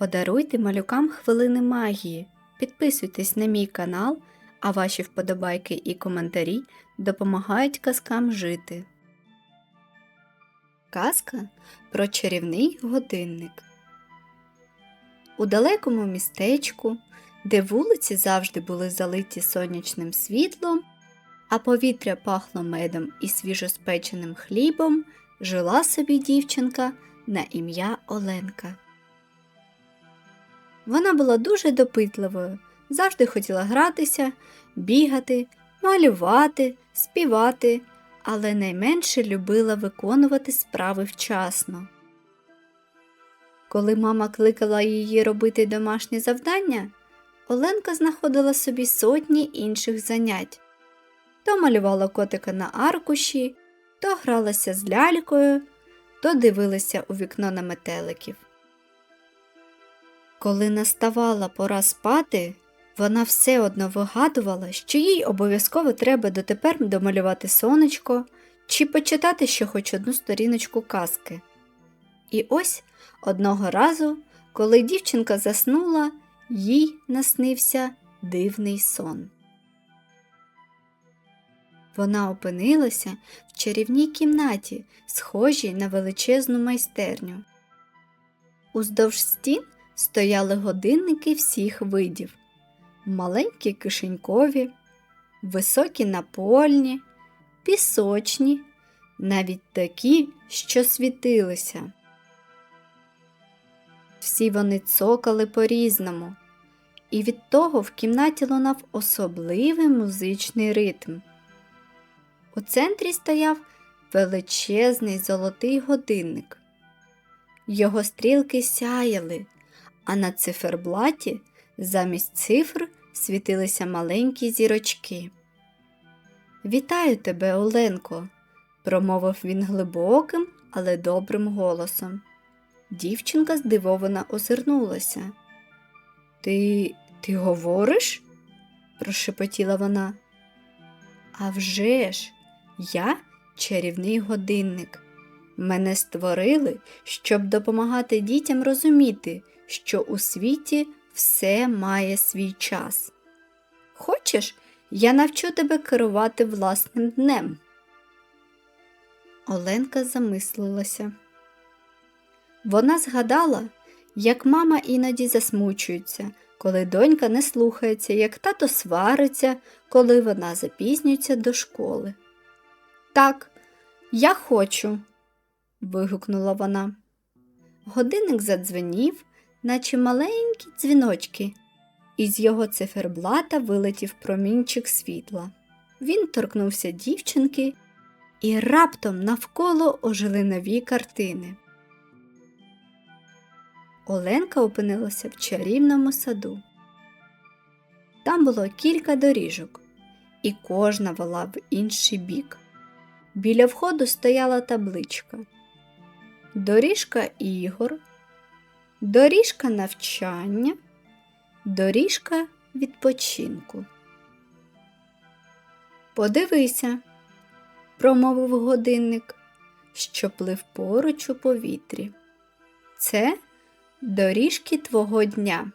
Подаруйте малюкам хвилини магії. Підписуйтесь на мій канал, а ваші вподобайки і коментарі допомагають казкам жити. Казка про чарівний годинник. У далекому містечку, де вулиці завжди були залиті сонячним світлом, а повітря пахло медом і свіжоспеченим хлібом, жила собі дівчинка на ім'я Оленка. Вона була дуже допитливою, завжди хотіла гратися, бігати, малювати, співати, але найменше любила виконувати справи вчасно. Коли мама кликала її робити домашні завдання, Оленка знаходила собі сотні інших занять. То малювала котика на аркуші, то гралася з лялькою, то дивилася у вікно на метеликів. Коли наставала пора спати, вона все одно вигадувала, що їй обов'язково треба дотепер домалювати сонечко чи почитати ще хоч одну сторіночку казки. І ось одного разу, коли дівчинка заснула, їй наснився дивний сон. Вона опинилася в чарівній кімнаті, схожій на величезну майстерню. Уздовж стін стояли годинники всіх видів маленькі кишенькові, високі напольні, пісочні, навіть такі, що світилися. Всі вони цокали по-різному, і від того в кімнаті лунав особливий музичний ритм. У центрі стояв величезний золотий годинник. Його стрілки сяяли, а на циферблаті замість цифр світилися маленькі зірочки. Вітаю тебе, Оленко, промовив він глибоким, але добрим голосом. Дівчинка здивовано озирнулася. Ти ти говориш? прошепотіла вона. «А вже ж, я чарівний годинник. Мене створили, щоб допомагати дітям розуміти, що у світі все має свій час. Хочеш, я навчу тебе керувати власним днем. Оленка замислилася. Вона згадала, як мама іноді засмучується, коли донька не слухається, як тато свариться, коли вона запізнюється до школи. Так, я хочу, вигукнула вона. Годинник задзвенів, наче маленькі дзвіночки, і з його циферблата вилетів промінчик світла. Він торкнувся дівчинки, і раптом навколо ожили нові картини. Оленка опинилася в чарівному саду. Там було кілька доріжок, і кожна вела в інший бік. Біля входу стояла табличка Доріжка ігор, доріжка навчання, доріжка відпочинку. Подивися, промовив годинник, що плив поруч у повітрі. Це доріжки твого дня.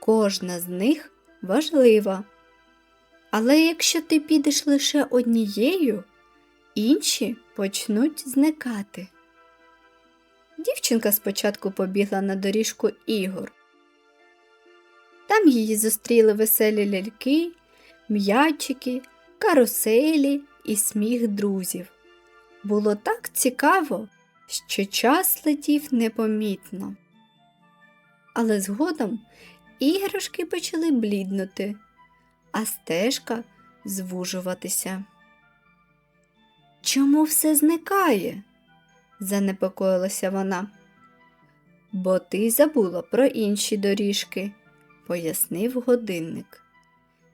Кожна з них важлива. Але якщо ти підеш лише однією, інші почнуть зникати. Дівчинка спочатку побігла на доріжку ігор. Там її зустріли веселі ляльки, м'ячики, каруселі і сміх друзів. Було так цікаво, що час летів непомітно. Але згодом іграшки почали бліднути, а стежка звужуватися. Чому все зникає? Занепокоїлася вона. Бо ти забула про інші доріжки, пояснив годинник.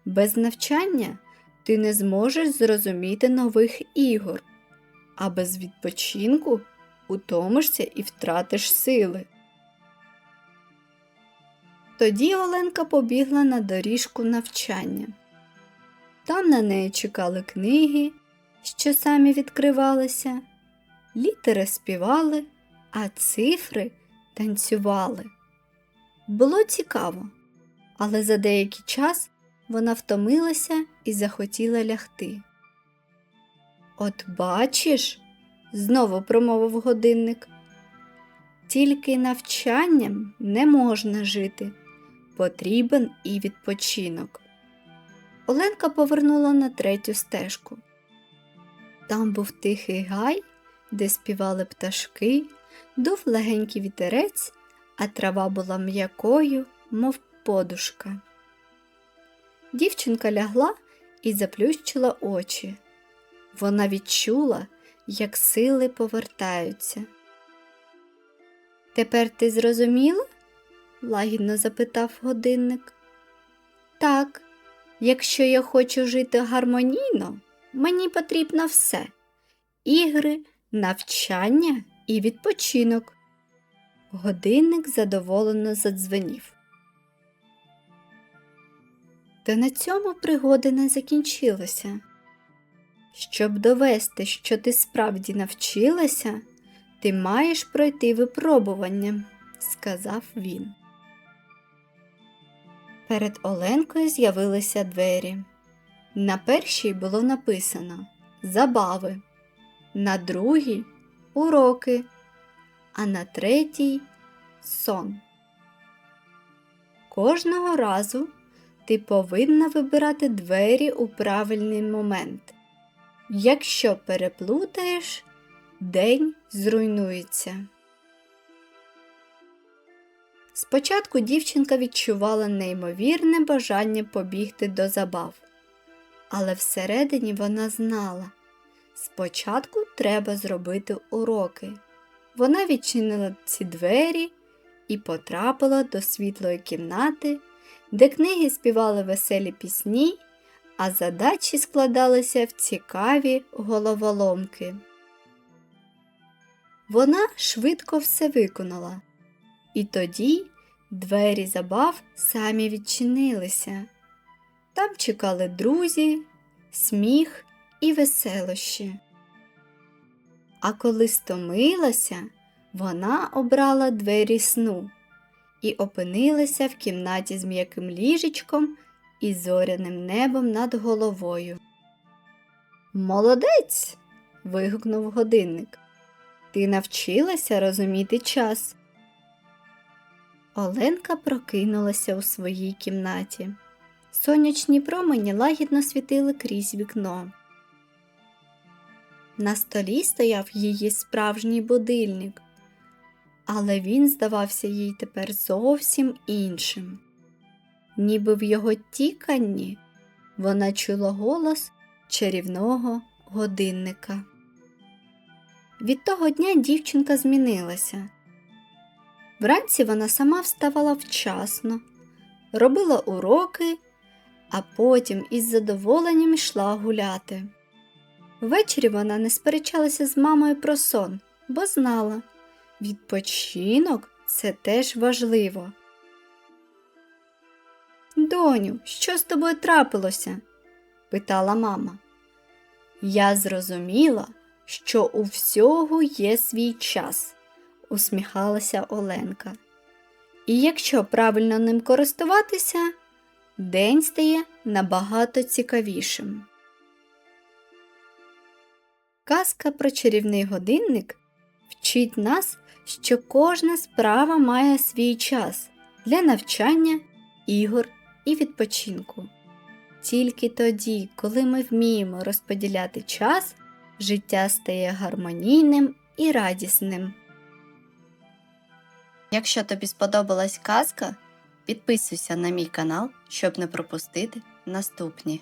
Без навчання ти не зможеш зрозуміти нових ігор, а без відпочинку утомишся і втратиш сили. Тоді Оленка побігла на доріжку навчання. Там на неї чекали книги, що самі відкривалися, літери співали, а цифри танцювали. Було цікаво, але за деякий час вона втомилася і захотіла лягти. От бачиш, знову промовив годинник. Тільки навчанням не можна жити, потрібен і відпочинок. Оленка повернула на третю стежку. Там був тихий гай, де співали пташки, дув легенький вітерець, а трава була м'якою, мов подушка. Дівчинка лягла і заплющила очі. Вона відчула, як сили повертаються. Тепер ти зрозуміла? лагідно запитав годинник. Так, якщо я хочу жити гармонійно, мені потрібно все ігри, навчання і відпочинок. Годинник задоволено задзвенів. Та на цьому пригоди не закінчилися. Щоб довести, що ти справді навчилася, ти маєш пройти випробування, сказав він. Перед Оленкою з'явилися двері. На першій було написано Забави, на другій уроки, а на третій сон. Кожного разу ти повинна вибирати двері у правильний момент. Якщо переплутаєш, день зруйнується. Спочатку дівчинка відчувала неймовірне бажання побігти до забав, але всередині вона знала спочатку треба зробити уроки. Вона відчинила ці двері і потрапила до світлої кімнати, де книги співали веселі пісні, а задачі складалися в цікаві головоломки. Вона швидко все виконала, і тоді двері забав самі відчинилися. Там чекали друзі, сміх і веселощі. А коли стомилася, вона обрала двері сну і опинилася в кімнаті з м'яким ліжечком і зоряним небом над головою. Молодець. вигукнув годинник. Ти навчилася розуміти час. Оленка прокинулася у своїй кімнаті. Сонячні промені лагідно світили крізь вікно. На столі стояв її справжній будильник, але він здавався їй тепер зовсім іншим. Ніби в його тіканні вона чула голос чарівного годинника. Від того дня дівчинка змінилася. Вранці вона сама вставала вчасно, робила уроки, а потім із задоволенням йшла гуляти. Ввечері вона не сперечалася з мамою про сон, бо знала, відпочинок це теж важливо. Доню, що з тобою трапилося? питала мама. Я зрозуміла, що у всього є свій час, усміхалася Оленка. І якщо правильно ним користуватися, день стає набагато цікавішим. Казка про чарівний годинник вчить нас, що кожна справа має свій час для навчання, ігор і відпочинку. Тільки тоді, коли ми вміємо розподіляти час, життя стає гармонійним і радісним. Якщо тобі сподобалась казка, підписуйся на мій канал, щоб не пропустити наступні.